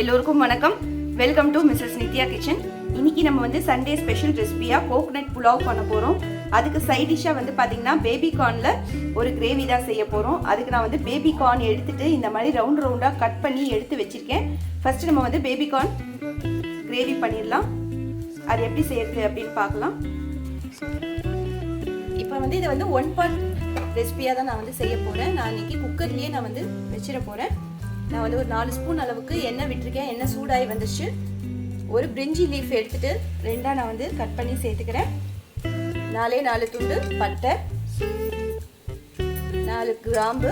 எல்லோருக்கும் வணக்கம். Welcome to Mrs Nithya kitchen இன்னைக்கு நம்ம வந்து சண்டே ஸ்பெஷல் ரெசிபியாக கோகனட் புலாவ் பண்ண போகிறோம் அதுக்கு சைட் டிஷ்ஷாக வந்து பார்த்தீங்கன்னா பேபி கார்னில் ஒரு கிரேவி தான் செய்ய போகிறோம் அதுக்கு நான் வந்து பேபி கார்ன் எடுத்துட்டு இந்த மாதிரி ரவுண்ட் ரவுண்டாக கட் பண்ணி எடுத்து வச்சுருக்கேன். ஃபஸ்ட்டு நம்ம வந்து பேபி கார்ன் கிரேவி பண்ணிடலாம். அது எப்படி செய்யறது அப்படின்னு பார்க்கலாம். இப்போ வந்து இதை வந்து ஒன் பார்ட் ரெசிபியாக தான் நான் வந்து செய்ய போகிறேன் நான் இன்னைக்கு குக்கர்லேயே நான் வந்து வச்சிட போகிறேன் நான் வந்து ஒரு நாலு ஸ்பூன் அளவுக்கு எண்ணெய் விட்டுருக்கேன். எண்ணெய் சூடாகி வந்துச்சு ஒரு பிரிஞ்சி லீஃப் எடுத்துட்டு ரெண்டாக நான் வந்து கட் பண்ணி சேர்த்துக்கிறேன். நாலே நாலு துண்டு பட்டை. நாலு கிராம்பு.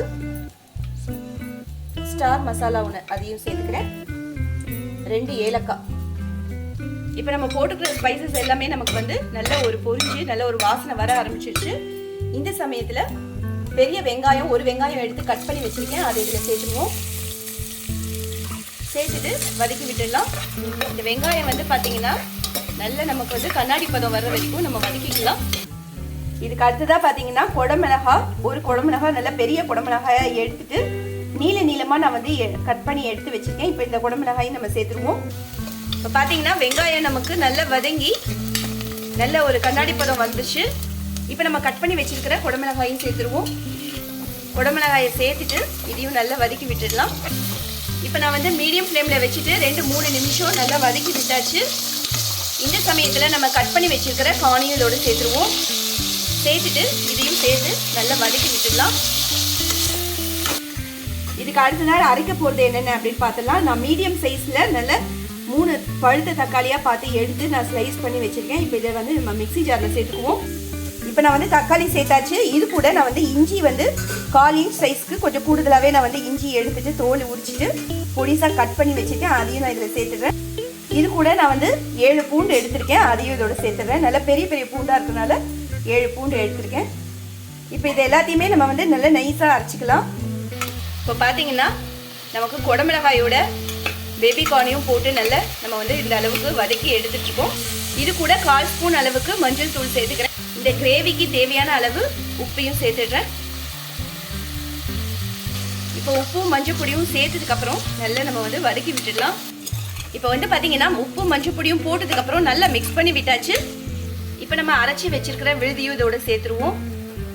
ஸ்டார் மசாலா ஒன்று அதையும் சேர்த்துக்கிறேன். ரெண்டு ஏலக்காய். இப்போ நம்ம போட்டுக்கிற ஸ்பைசஸ் எல்லாமே நமக்கு வந்து நல்ல ஒரு பொரிஞ்சு நல்ல ஒரு வாசனை வர ஆரம்பிச்சிருச்சு. இந்த சமயத்தில் பெரிய வெங்காயம் ஒரு வெங்காயம் எடுத்து கட் பண்ணி வச்சுருக்கேன். அதை இதில் சேர்த்துவோம் சேர்த்துட்டு வதக்கி விட்டுடலாம். இந்த வெங்காயம் வந்து பார்த்தீங்கன்னா நல்ல நமக்கு வந்து கண்ணாடி பதம் வர்ற வரைக்கும் நம்ம வதக்கிக்கலாம். இதுக்கு அடுத்ததாக பார்த்தீங்கன்னா குடமிளகா ஒரு குடமிளகா நல்ல பெரிய குடமிளகாயை எடுத்துட்டு நீல நீளமாக நான் வந்து கட் பண்ணி எடுத்து வச்சிருக்கேன். இப்போ இந்த குடமிளகாயும் நம்ம சேர்த்துருவோம். இப்போ பார்த்தீங்கன்னா வெங்காயம் நமக்கு நல்லா வதங்கி நல்ல ஒரு கண்ணாடி பதம் வந்துச்சு. இப்போ நம்ம கட் பண்ணி வச்சிருக்கிற குடமிளகாயும் சேர்த்துருவோம். குடமிளகாயை சேர்த்துட்டு இதையும் நல்லா வதக்கி விட்டுடலாம். இப்போ நான் வந்து மீடியம் ஃப்ளேமில் வச்சுட்டு ரெண்டு மூணு நிமிஷம் நல்லா வதக்கி விட்டாச்சு. இந்த சமயத்தில் நம்ம கட் பண்ணி வச்சுருக்கிற காணியும் இதோட சேர்த்துருவோம். சேர்த்துட்டு இதையும் சேர்த்து நல்லா வதக்கி விட்டுடலாம். இதுக்கு அடுத்த நாள் அரைக்க போகிறது என்னென்ன அப்படின்னு பார்த்தலாம் நான் மீடியம் சைஸில் நல்ல மூணு பழுத்த தக்காளியாக பார்த்து எடுத்து நான் ஸ்லைஸ் பண்ணி வச்சுருக்கேன். இப்போ இதை வந்து நம்ம மிக்ஸி ஜாரில் சேர்த்துக்குவோம். இப்போ நான் வந்து தக்காளி சேர்த்தாச்சு. இது கூட நான் வந்து இஞ்சி வந்து கால் இன்ச் சைஸ்க்கு கொஞ்சம் கூடுதலாகவே நான் வந்து இஞ்சி எடுத்துட்டு தோல் உரிச்சிட்டு பொடிசாக கட் பண்ணி வச்சுருக்கேன் அதையும் நான் இதில் சேர்த்துடுறேன். இது கூட நான் வந்து ஏழு பூண்டு எடுத்திருக்கேன். அதையும் இதோட சேர்த்துடுறேன். நல்ல பெரிய பெரிய பூண்டாக இருக்கிறதுனால ஏழு பூண்டு எடுத்திருக்கேன். இப்போ இது எல்லாத்தையுமே நம்ம வந்து நல்லா நைஸாக அரைச்சிக்கலாம். இப்போ பார்த்தீங்கன்னா நமக்கு குடமிளகாயோட பேபி கார்னையும் போட்டு நல்லா நம்ம வந்து இந்த அளவுக்கு வதக்கி எடுத்துட்டு இருக்கோம். இது கூட கால் ஸ்பூன் அளவுக்கு மஞ்சள் தூள் சேர்த்துக்கிறேன். இந்த கிரேவிக்கு தேவையான அளவு உப்பையும் சேர்த்துடுறேன். இப்போ உப்பும் மஞ்சள் பொடியும் சேர்த்ததுக்கு அப்புறம் நல்லா நம்ம வந்து வதக்கி விட்டுடலாம். இப்போ வந்து பார்த்தீங்கன்னா உப்பு மஞ்சள் பொடியும் போட்டதுக்கு அப்புறம் நல்லா மிக்ஸ் பண்ணி விட்டாச்சு. இப்போ நம்ம அரைச்சி வச்சிருக்கிற விழுதியும் இதோட சேர்த்துருவோம்.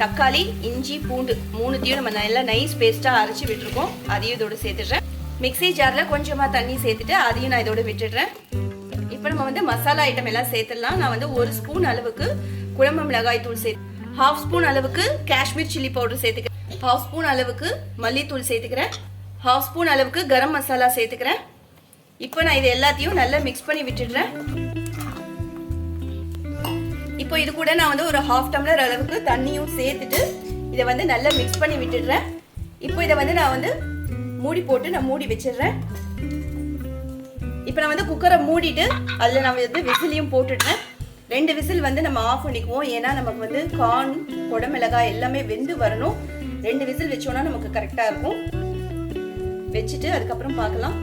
தக்காளி இஞ்சி பூண்டு மூணுத்தையும் நம்ம நல்லா நைஸ் பேஸ்ட்டாக அரைச்சி விட்டுருக்கோம். அதையும் இதோட சேர்த்துடுறேன். மிக்ஸி ஜாரில் கொஞ்சமாக தண்ணி சேர்த்துட்டு அதையும் நான் இதோட விட்டுடுறேன். இப்போ நம்ம வந்து மசாலா ஐட்டம் எல்லாம் சேர்த்துடலாம். நான் வந்து ஒரு ஸ்பூன் அளவுக்கு குழம்பு மிளகாய் தூள் சேர்த்து ஹாஃப் ஸ்பூன் அளவுக்கு காஷ்மீர் சில்லி பவுடர் சேர்த்துக்கிறேன். ஹாஃப் ஸ்பூன் அளவுக்கு மல்லித்தூள் சேர்த்துக்கிறேன். ஹாஃப் ஸ்பூன் அளவுக்கு கரம் மசாலா சேர்த்துக்கிறேன். இப்போ நான் இது எல்லாத்தையும் நல்லா மிக்ஸ் பண்ணி விட்டுடுறேன். இப்போ இது கூட நான் வந்து ஒரு ஹாஃப் டம்ளர் அளவுக்கு தண்ணியும் சேர்த்துட்டு இதை வந்து நல்லா மிக்ஸ் பண்ணி விட்டுடுறேன். இப்போ இதை வந்து நான் வந்து மூடி போட்டு நான் மூடி வச்சிடுறேன். இப்போ நான் வந்து குக்கரை மூடிட்டு அதில் நான் வந்து விசிலியும் போட்டுடுறேன். ரெண்டு விசில் வந்து நம்ம ஆஃப் பண்ணிக்குவோம். ஏன்னா நமக்கு வந்து கார்ன் குடமிளகாய் எல்லாமே வெந்து வரணும். ரெண்டு விசில் வச்சோன்னா நமக்கு கரெக்டாக இருக்கும். வச்சுட்டு அதுக்கப்புறம் பார்க்கலாம்.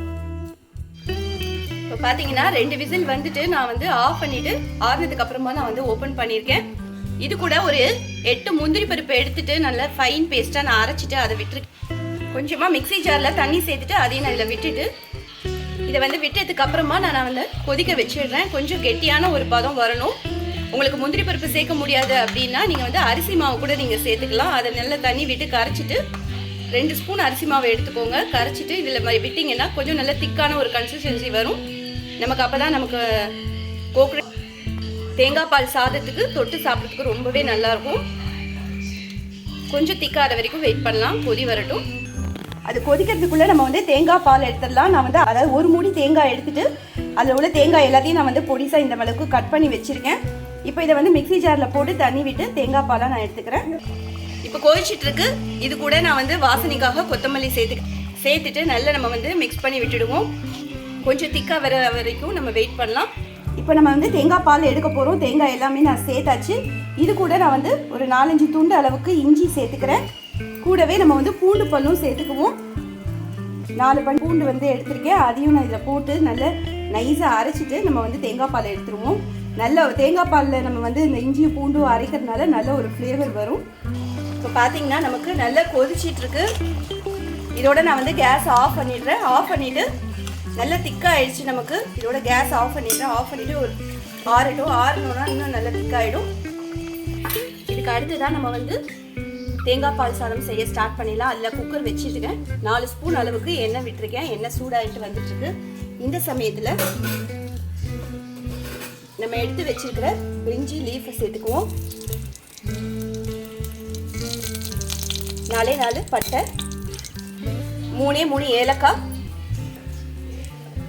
இப்போ பார்த்தீங்கன்னா ரெண்டு விசில் வந்துட்டு நான் வந்து ஆஃப் பண்ணிட்டு ஆறுனதுக்கு அப்புறமா நான் வந்து ஓப்பன் பண்ணியிருக்கேன். இது கூட ஒரு எட்டு முந்திரி பருப்பு எடுத்துட்டு நல்லா ஃபைன் பேஸ்ட்டாக நான் அரைச்சிட்டு அதை விட்டுருக்கேன். கொஞ்சமாக மிக்ஸி ஜாரில் தண்ணி சேர்த்துட்டு அதையும் நான் இதில் விட்டுட்டு இதை வந்து விட்டதுக்கு அப்புறமா நான் வந்து கொதிக்க வச்சிடுறேன். கொஞ்சம் கெட்டியான ஒரு பதம் வரணும். உங்களுக்கு முந்திரி பருப்பு சேர்க்க முடியாது அப்படின்னா நீங்கள் வந்து அரிசி மாவு கூட நீங்கள் சேர்த்துக்கலாம். அதை நல்லா தண்ணி விட்டு கரைச்சிட்டு ரெண்டு ஸ்பூன் அரிசி மாவை எடுத்துக்கோங்க. கரைச்சிட்டு இதில் விட்டிங்கன்னா கொஞ்சம் நல்ல திக்கான ஒரு கன்சிஸ்டன்சி வரும். நமக்கு அப்போ தான் நமக்கு கோக்குரை தேங்காய் பால் சாதத்துக்கு தொட்டு சாப்பிட்றதுக்கு ரொம்பவே நல்லாயிருக்கும் கொஞ்சம் திக்காத வரைக்கும் வெயிட் பண்ணலாம். கொதி வரட்டும். அது கொதிக்கிறதுக்குள்ளே நம்ம வந்து தேங்காய் பால் எடுத்துடலாம். நான் வந்து அதாவது ஒரு மூடி தேங்காய் எடுத்துட்டு அதில் உள்ள தேங்காய் எல்லாத்தையும் நான் வந்து பொடிசாக இந்த அளவுக்கு கட் பண்ணி வச்சுருக்கேன். இப்போ இதை வந்து மிக்ஸி ஜாரில் போட்டு தண்ணி விட்டு தேங்காய் பாலாக நான் எடுத்துக்கிறேன். இப்போ கொதிச்சிட்டு இருக்கு. இது கூட நான் வந்து வாசனைக்காக கொத்தமல்லி சேர்த்து சேர்த்துட்டு நல்லா நம்ம வந்து மிக்ஸ் பண்ணி விட்டுடுவோம். கொஞ்சம் திக்காக வர வரைக்கும் நம்ம வெயிட் பண்ணலாம். இப்போ நம்ம வந்து தேங்காய் பால் எடுக்க போகிறோம் தேங்காய் எல்லாமே நான் சேர்த்தாச்சு. இது கூட நான் வந்து ஒரு நாலஞ்சு துண்டு அளவுக்கு இஞ்சி சேர்த்துக்கிறேன். கூடவே நம்ம வந்து பூண்டு பல்லும் சேர்த்துக்குவோம். நாலு பல் பூண்டு வந்து எடுத்திருக்கேன். அதையும் நான் இதில் போட்டு நல்ல நைஸாக அரைச்சிட்டு நம்ம வந்து தேங்காய் பால் எடுத்துருவோம். நல்ல தேங்காய் பாலில் நம்ம வந்து இந்த இஞ்சியும் பூண்டும் அரைக்கிறதுனால நல்ல ஒரு ஃப்ளேவர் வரும். இப்போ பார்த்தீங்கன்னா நமக்கு நல்லா கொதிச்சிட்ருக்கு. இதோட நான் வந்து கேஸ் ஆஃப் பண்ணிடுறேன். ஆஃப் பண்ணிவிட்டு நல்லா திக்காகிடுச்சு நமக்கு. இதோட கேஸ் ஆஃப் பண்ணிடுறேன். ஆஃப் பண்ணிட்டு ஒரு ஆறட்டும். ஆறணும்னா இன்னும் நல்லா திக்காயிடும் இதுக்கு அடுத்து தான் நம்ம வந்து தேங்காய் பால் சாதம் செய்ய ஸ்டார்ட் பண்ணிடலாம். அதில் குக்கர் வச்சுருக்கேன். நாலு ஸ்பூன் அளவுக்கு எண்ணெய் விட்டுருக்கேன். எண்ணெய் சூடாகிட்டு வந்துட்டுருக்கு. இந்த சமயத்தில் நம்ம எடுத்து வச்சிருக்கிற பிரிஞ்சி லீஃபை சேர்த்துக்குவோம். நாலே நாலு பட்டை. மூணே மூணு ஏலக்காய்.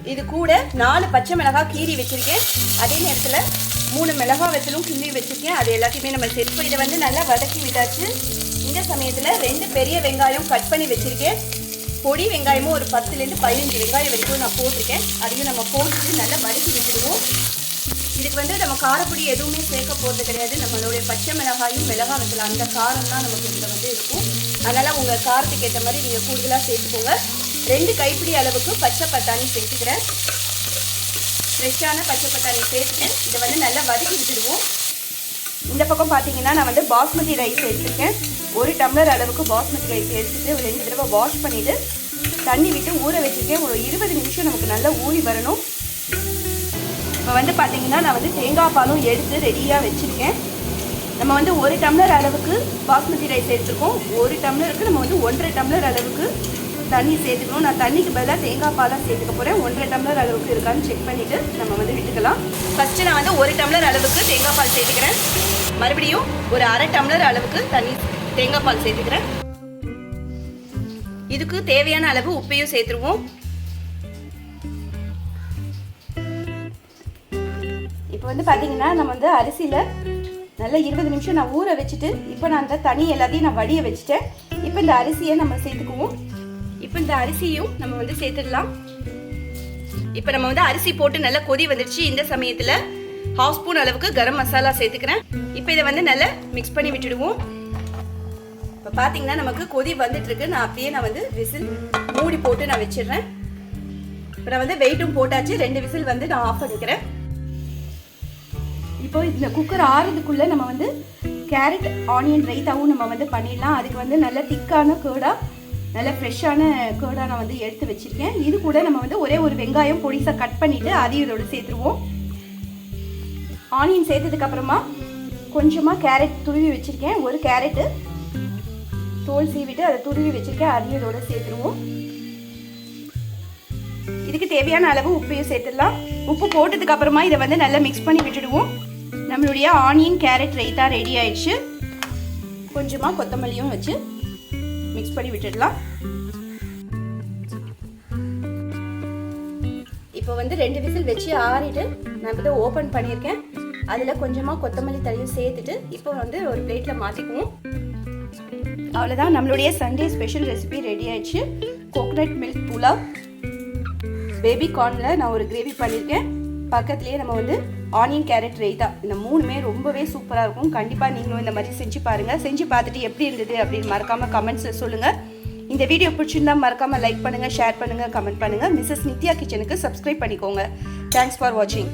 இது கூட நாலு பச்சை மிளகாய் கீறி வச்சிருக்கேன். அதே நேரத்தில் மூணு மிளகாய் வச்சலும் கிள்ளி வச்சிருக்கேன். அது எல்லாத்தையுமே நம்ம செட் இதை வந்து நல்லா வதக்கி விட்டாச்சு. சமயத்தில் ரெண்டு பெரிய வெங்காயம் கட் பண்ணி வச்சிருக்கேன். பொடி வெங்காயமும் ஒரு பத்துலேருந்து பதினஞ்சு வெங்காயம் வரைக்கும் நான் போட்டிருக்கேன். அதையும் நம்ம போட்டுட்டு நல்லா வதக்கி விட்டுடுவோம். இதுக்கு வந்து நம்ம காரப்பொடி எதுவுமே சேர்க்க போகிறது கிடையாது. நம்மளுடைய பச்சை மிளகாயும் மிளகா வத்தல் அந்த காரம் தான் நமக்கு இதில் வந்து இருக்கும். அதனால் உங்கள் காரத்துக்கு ஏற்ற மாதிரி நீங்கள் கூடுதலாக சேர்த்துக்கோங்க. ரெண்டு கைப்பிடி அளவுக்கு பச்சை பட்டாணி சேர்த்துக்கிறேன். ஃப்ரெஷ்ஷான பச்சை பட்டாணி சேர்த்துக்கேன் இதை வந்து நல்லா வதக்கி விட்டுடுவோம். இந்த பக்கம் பார்த்தீங்கன்னா நான் வந்து பாஸ்மதி ரைஸ் எடுத்துருக்கேன் ஒரு டம்ளர் அளவுக்கு பாஸ்மதி ரைஸ் எடுத்துட்டு ஒரு ரெண்டு தடவை வாஷ் பண்ணிவிட்டு தண்ணி விட்டு ஊற வச்சுருக்கேன் ஒரு இருபது நிமிஷம் நமக்கு நல்லா ஊறி வரணும். இப்போ வந்து பார்த்தீங்கன்னா நான் வந்து தேங்காய் பாலும் எடுத்து ரெடியாக வச்சுருக்கேன். நம்ம வந்து ஒரு டம்ளர் அளவுக்கு பாஸ்மதி ரைஸ் எடுத்துருக்கோம் ஒரு டம்ளருக்கு நம்ம வந்து ஒன்றரை டம்ளர் அளவுக்கு தண்ணி சேர்த்துக்கணும். நான் தண்ணிக்கு பதிலாக தேங்காய் பாலாக சேர்த்துக்க போகிறேன் ஒன்றரை டம்ளர் அளவுக்கு இருக்கான்னு செக் பண்ணிவிட்டு நம்ம வந்து விட்டுக்கலாம். ஃபஸ்ட்டு நான் வந்து ஒரு டம்ளர் அளவுக்கு தேங்காய் பால் சேர்த்துக்கிறேன். மறுபடியும் ஒரு அரை டம்ளர் அளவுக்கு தண்ணி தேங்காய் பால் சேர்த்துக்கிறேன். இதுக்கு தேவையான அளவு உப்பையும் சேர்த்துருவோம். இப்போ வந்து பார்த்தீங்கன்னா நம்ம வந்து அரிசியில் நல்லா இருபது நிமிஷம் நான் ஊற வச்சுட்டு இப்போ நான் அந்த தனி எல்லாத்தையும் நான் வடிய வச்சுட்டேன். இப்போ இந்த அரிசியை நம்ம சேர்த்துக்குவோம். இப்போ இந்த அரிசியும் நம்ம வந்து சேர்த்துடலாம். இப்போ நம்ம வந்து அரிசி போட்டு நல்லா கொதி வந்துடுச்சு இந்த சமயத்தில் ஹாஃப் ஸ்பூன் அளவுக்கு கரம் மசாலா சேர்த்துக்கிறேன். இப்போ இதை வந்து நல்லா மிக்ஸ் பண்ணி விட்டுடுவோம். இப்போ பார்த்தீங்கன்னா நமக்கு கொதி வந்துட்டு இருக்கு நான் அப்படியே நான் வந்து விசில் மூடி போட்டு நான் வச்சிடுறேன். இப்போ நான் வந்து வெயிட்டும் போட்டாச்சு. ரெண்டு விசில் வந்து நான் ஆஃப் பண்ணிக்கிறேன். இப்போ இந்த குக்கர் ஆறுறதுக்குள்ள நம்ம வந்து கேரட் ஆனியன் ரைத்தாவும் நம்ம வந்து பண்ணிடலாம். அதுக்கு வந்து நல்ல திக்கான கேர்டாக நல்ல ஃப்ரெஷ்ஷான கேர்டாக நான் வந்து எடுத்து வச்சிருக்கேன். இது கூட நம்ம வந்து ஒரே ஒரு வெங்காயம் பொடிசாக கட் பண்ணிவிட்டு அதையும் இதோட சேர்த்துருவோம். ஆனியன் சேர்த்ததுக்கப்புறமா கொஞ்சமாக கேரட் துருவி வச்சுருக்கேன். ஒரு கேரட்டு தோல் சீவிட்டு அதை துருவி வச்சிருக்கேன் அரியதோடு சேர்த்துருவோம். இதுக்கு தேவையான அளவு உப்பையும் சேர்த்துடலாம். உப்பு போட்டதுக்கு அப்புறமா இதை வந்து நல்லா மிக்ஸ் பண்ணி விட்டுடுவோம். நம்மளுடைய ஆனியன் கேரட் ரைத்தா ரெடி ஆயிடுச்சு. கொஞ்சமாக கொத்தமல்லியும் வச்சு மிக்ஸ் பண்ணி விட்டுடலாம். இப்போ வந்து ரெண்டு விசில் வச்சு ஆறிட்டு நான் இதை ஓப்பன் பண்ணியிருக்கேன். அதில் கொஞ்சமாக கொத்தமல்லி தழையும் சேர்த்துட்டு இப்போ வந்து ஒரு பிளேட்டில் மாற்றிக்குவோம் அவ்வளோதான் நம்மளுடைய சண்டே ஸ்பெஷல் ரெசிபி ரெடி ஆயிடுச்சு. கோகனட் மில்க் புலாவ் பேபி கார்னில் நான் ஒரு கிரேவி பண்ணியிருக்கேன் பக்கத்துலேயே நம்ம வந்து ஆனியன் கேரட் ரைத்தா இந்த மூணுமே ரொம்பவே சூப்பராக இருக்கும். கண்டிப்பாக நீங்களும் இந்த மாதிரி செஞ்சு பாருங்கள் செஞ்சு பார்த்துட்டு எப்படி இருந்தது அப்படின்னு மறக்காமல் கமெண்ட்ஸில் சொல்லுங்கள் இந்த வீடியோ பிடிச்சிருந்தா மறக்காமல் லைக் பண்ணுங்கள் ஷேர் பண்ணுங்கள் கமெண்ட் பண்ணுங்கள் மிஸ்ஸஸ் நித்யா கிச்சனுக்கு சப்ஸ்கிரைப் பண்ணிக்கோங்க. தேங்க்ஸ் ஃபார் வாட்சிங்